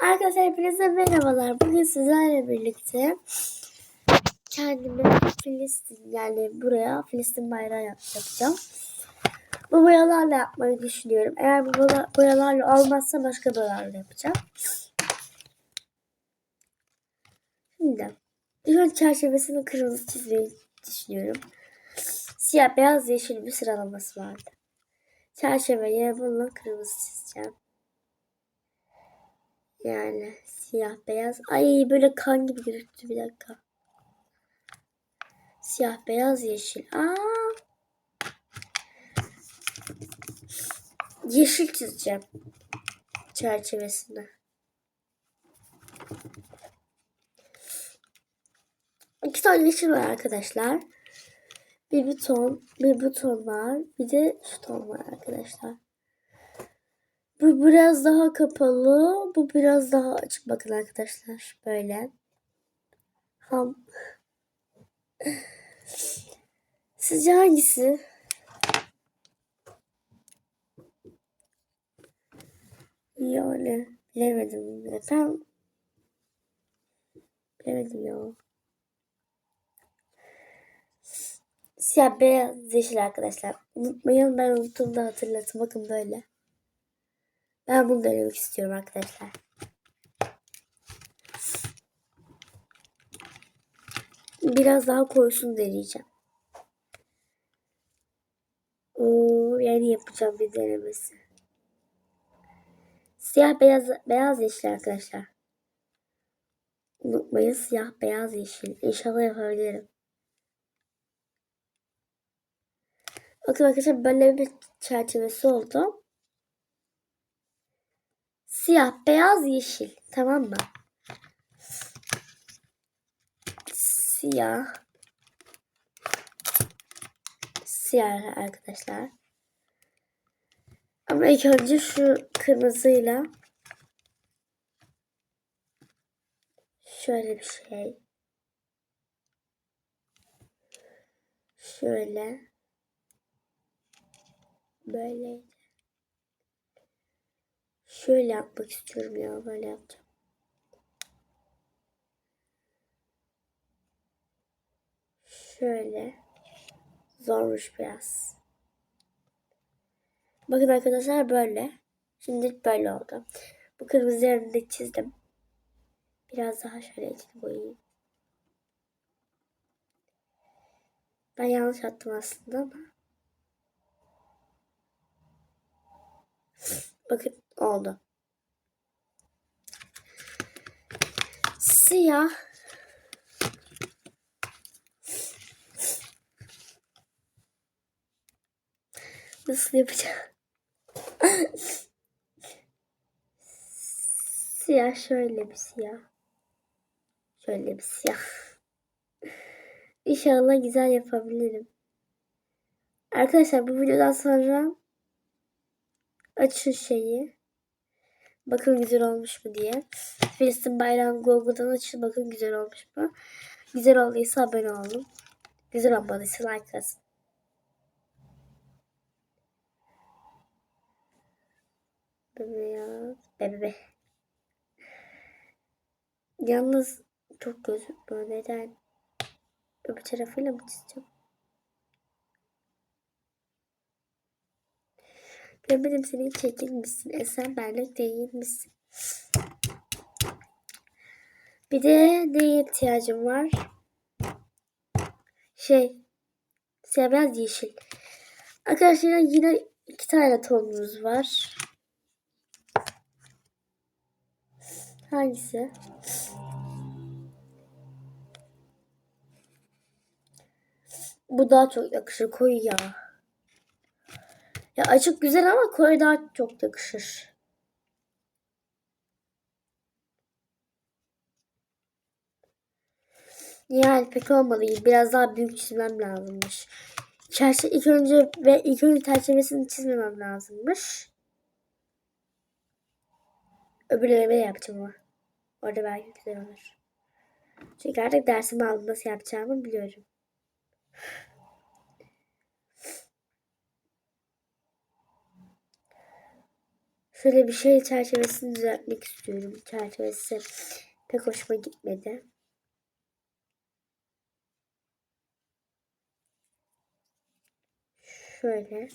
Arkadaşlar hepinize merhabalar. Bugün sizlerle birlikte kendime Filistin yani buraya Filistin bayrağı yap- yapacağım. Bu boyalarla yapmayı düşünüyorum. Eğer bu boya- boyalarla olmazsa başka boyalarla yapacağım. Şimdi önce çerçevesini kırmızı çizmeyi düşünüyorum. Siyah, beyaz, yeşil bir sıralaması vardı. Çerçeveye bununla kırmızı çizeceğim. Yani siyah beyaz. Ay böyle kan gibi gözüktü bir dakika. Siyah beyaz yeşil. Aa. Yeşil çizeceğim. Çerçevesine. İki tane yeşil var arkadaşlar. Bir buton, bir buton var. Bir de şu ton var arkadaşlar. Bu biraz daha kapalı. Bu biraz daha açık. Bakın arkadaşlar. Böyle. Ham. Sizce hangisi? Yani bilemedim. Ben bilemedim ya. Siyah, beyaz, yeşil arkadaşlar. Unutmayın ben unuttum da hatırlatın. Bakın böyle. Ben bunu denemek istiyorum arkadaşlar. Biraz daha koysun deneyeceğim. Oo, yani yapacağım bir denemesi. Siyah beyaz beyaz yeşil arkadaşlar. Unutmayın siyah beyaz yeşil. İnşallah yapabilirim. Bakın arkadaşlar böyle bir çerçevesi oldu. Siyah, beyaz, yeşil. Tamam mı? Siyah. Siyah arkadaşlar. Ama ilk önce şu kırmızıyla şöyle bir şey. Şöyle. Böyle. Şöyle yapmak istiyorum ya. Böyle yapacağım. Şöyle. Zormuş biraz. Bakın arkadaşlar böyle. Şimdi böyle oldu. Bu kırmızı yerini çizdim. Biraz daha şöyle içini boyayayım. Ben yanlış attım aslında ama. Bakın oldu. Siyah. Nasıl yapacağım? siyah şöyle bir siyah. Şöyle bir siyah. İnşallah güzel yapabilirim. Arkadaşlar bu videodan sonra açın şeyi. Bakın güzel olmuş mu diye. Filistin bayrağını Google'dan açın. Bakın güzel olmuş mu. Güzel olduysa abone olun. Güzel olmadıysa like atın. Beyaz. Bebe. Yalnız çok gözükmüyor. Neden? Öbür tarafıyla mı çizeceğim? Göremedim seni çekilmişsin. Esen benlik değil misin? Bir de neye ihtiyacım var? Şey. Siyah beyaz yeşil. Arkadaşlar yine iki tane tonumuz var. Hangisi? Bu daha çok yakışır koyu ya. Ya açık güzel ama koyu daha çok yakışır. Yani pek olmadı. Biraz daha büyük çizmem lazımmış. Çerçeve ilk önce ve ilk önce çerçevesini çizmemem lazımmış. Öbürlerine yapacağım ama. Orada belki güzel olur. Çünkü artık dersimi aldım nasıl yapacağımı biliyorum. Şöyle bir şey çerçevesini düzeltmek istiyorum. Çerçevesi pek hoşuma gitmedi. Şöyle.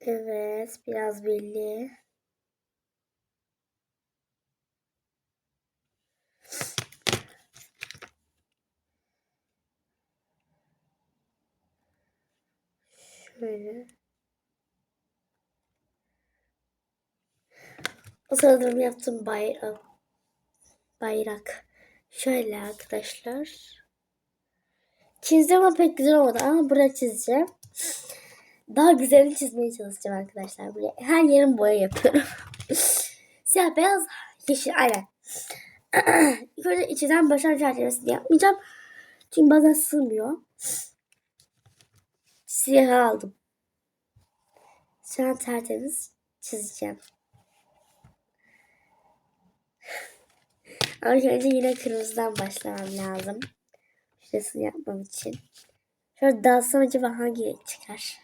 Evet, biraz belli. Şöyle. O sırada yaptığım bayrak. Bayrak. Şöyle arkadaşlar. Çizdim ama pek güzel olmadı ama buraya çizeceğim. Daha güzelini çizmeye çalışacağım arkadaşlar. Buraya her yerim boya yapıyorum. Siyah, beyaz, yeşil aynen. İlk önce içinden başar çerçevesini yapmayacağım. Çünkü bazen sığmıyor. Siyah aldım. Şu an tertemiz çizeceğim. Ama önce yine kırmızıdan başlamam lazım. Şurasını yapmam için. Şöyle dalsam acaba hangi renk çıkar?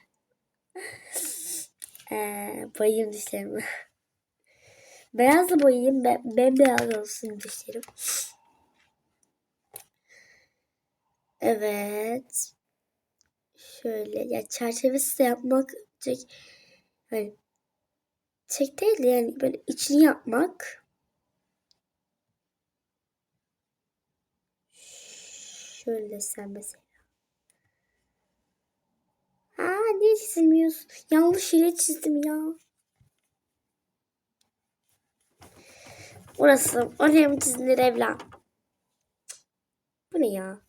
Ee, boyayayım dişlerimi. Beyazla boyayayım. Be bembeyaz olsun dişlerim. Evet. Şöyle ya çerçevesi de yapmak çek hani çek değil de yani böyle içini yapmak. Şöyle desem mesela. Aa niye çizilmiyorsun? Yanlış yere çizdim ya. Burası. Oraya mı çizilir evlen? Bu ne ya?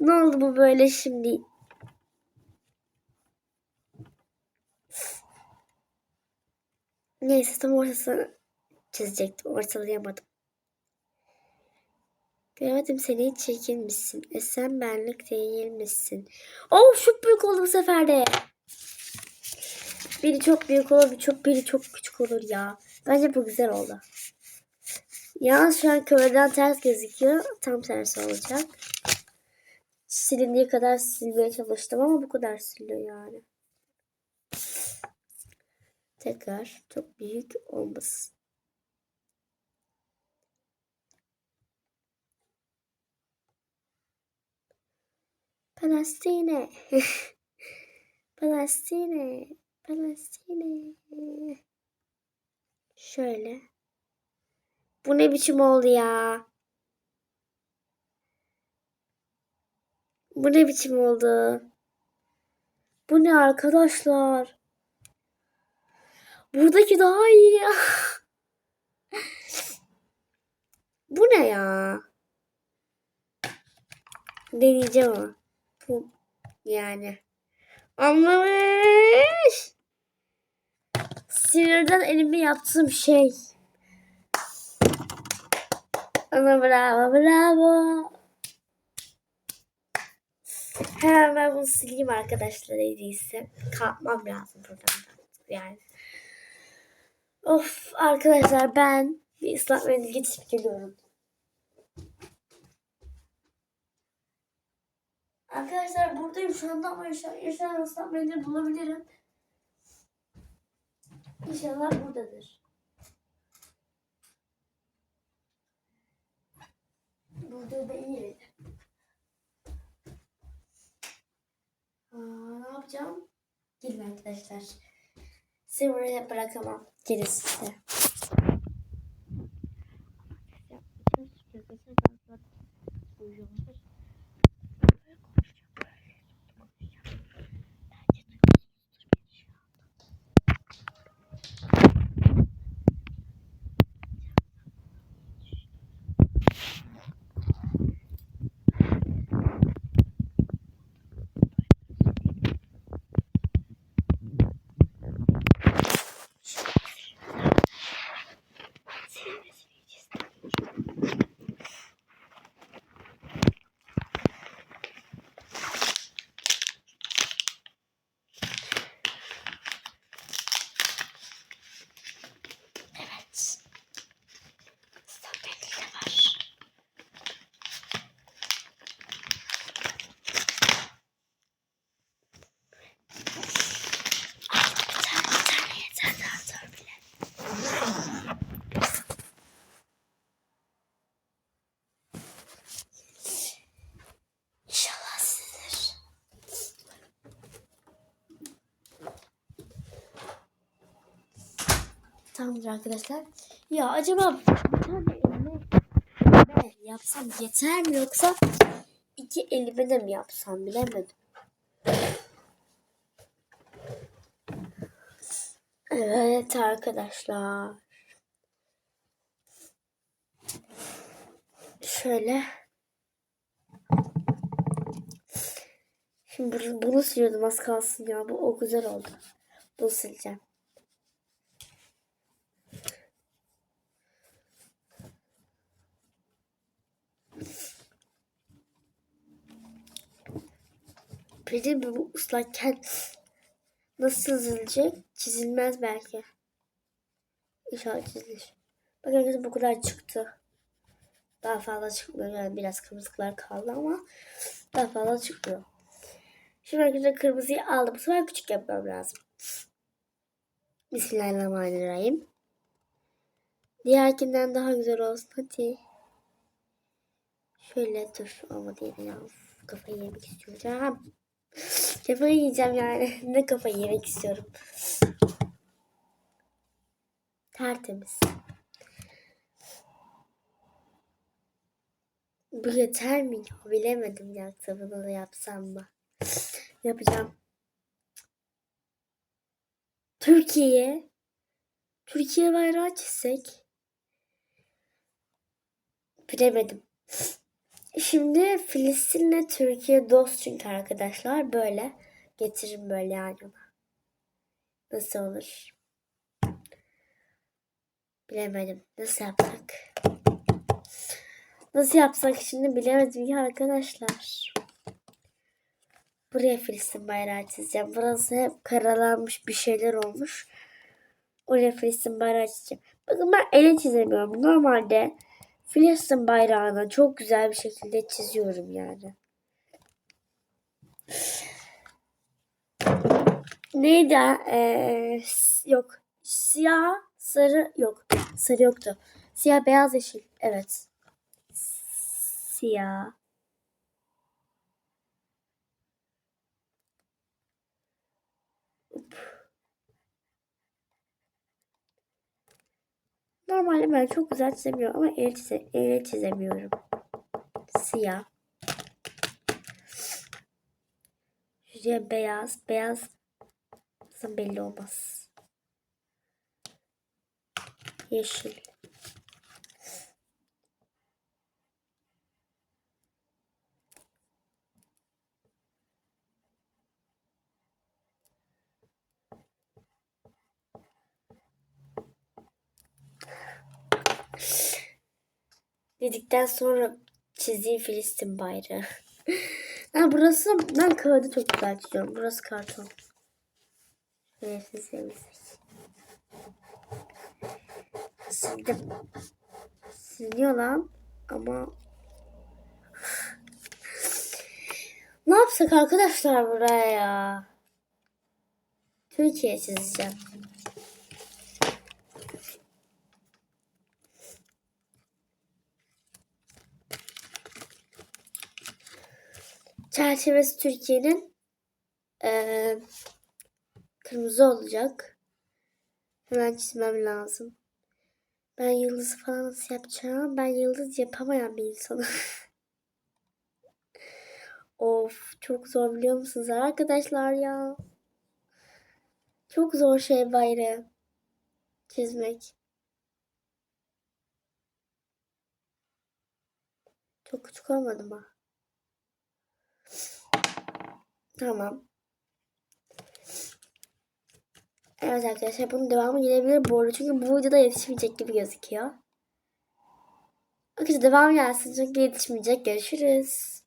Ne oldu bu böyle şimdi? Neyse tam ortasını çizecektim. Ortalayamadım. Göremedim seni hiç çirkin misin? E sen benlik değil misin? Oh çok büyük oldu bu sefer de. Biri çok büyük olur, biri çok, biri çok küçük olur ya. Bence bu güzel oldu. Yalnız şu an kamerada ters gözüküyor. Tam tersi olacak. Silindiği kadar silmeye çalıştım ama bu kadar siliyor yani. Tekrar çok büyük olmasın. Palestine. Palestine. Palestine. Şöyle. Bu ne biçim oldu ya? Bu ne biçim oldu? Bu ne arkadaşlar? Buradaki daha iyi ya. Bu ne ya? Deneyeceğim ama. Bu yani. Anlamış. Sinirden elime yaptığım şey. Ana bravo bravo. Hemen ben bunu sileyim arkadaşlar en iyisi. Kalkmam lazım buradan. Yani. Of arkadaşlar ben bir ıslak mendil getirip geliyorum. Arkadaşlar buradayım şu anda ama inşallah, ıslak mendil bulabilirim. İnşallah buradadır. Burada değil. Aa, ne yapacağım? Gelin arkadaşlar. Sizi buraya bırakamam gerisi. Yapacağız. Yapacağız. Yapacağız. Tamamdır arkadaşlar. Ya acaba bir tane elime ben yapsam yeter mi yoksa iki elime de mi yapsam bilemedim. Evet arkadaşlar. Şöyle. Şimdi bunu, bunu siliyordum az kalsın ya. Bu o güzel oldu. Bunu sileceğim. Peki bu ıslakken nasıl çizilecek? Çizilmez belki. İnşallah çizilir. Bakın arkadaşlar bu kadar çıktı. Daha fazla çıkmıyor. Yani biraz kırmızılar kaldı ama daha fazla çıkmıyor. Şimdi arkadaşlar kırmızıyı aldım. Bu sefer küçük yapmam lazım. Bismillahirrahmanirrahim. Diğerkinden daha güzel olsun. Hadi. Şöyle dur. Olmadı yine Kafayı yemek istiyorum. Kafayı yiyeceğim yani. ne kafayı yemek istiyorum. Tertemiz. Bu yeter mi? Bilemedim ya. Bunu da yapsam mı? Yapacağım. Türkiye. Türkiye bayrağı çizsek. Bilemedim. Şimdi Filistin'le Türkiye dost çünkü arkadaşlar. Böyle getiririm böyle yan yana. Nasıl olur? Bilemedim. Nasıl yapsak? Nasıl yapsak şimdi bilemedim ya arkadaşlar. Buraya Filistin bayrağı çizeceğim. Burası hep karalanmış bir şeyler olmuş. Oraya Filistin bayrağı çizeceğim. Bakın ben ele çizemiyorum. Normalde Filistin bayrağını çok güzel bir şekilde çiziyorum yani. Neydi? Ee, yok. Siyah, sarı yok. Sarı yoktu. Siyah, beyaz, yeşil. Evet. Siyah. Normalde ben çok güzel çizemiyorum ama el, çize, elle çizemiyorum. Siyah. Şuraya beyaz. Beyaz belli olmaz. Yeşil. Dedikten sonra çizdiğim Filistin bayrağı. ha, burası ben kağıdı çok güzel çiziyorum. Burası karton. Sizlemesek. Sildim. Siliyor lan. Ama ne yapsak arkadaşlar buraya ya? Türkiye çizeceğim. Çerçevesi Türkiye'nin eee, kırmızı olacak. Hemen çizmem lazım. Ben yıldız falan nasıl yapacağım? Ben yıldız yapamayan bir insanım. of çok zor biliyor musunuz arkadaşlar ya? Çok zor şey bayrağı çizmek. Çok küçük olmadı mı? Tamam. Evet arkadaşlar bunun devamı gelebilir bu arada. Çünkü bu videoda yetişmeyecek gibi gözüküyor. Arkadaşlar devam gelsin çünkü yetişmeyecek. Görüşürüz.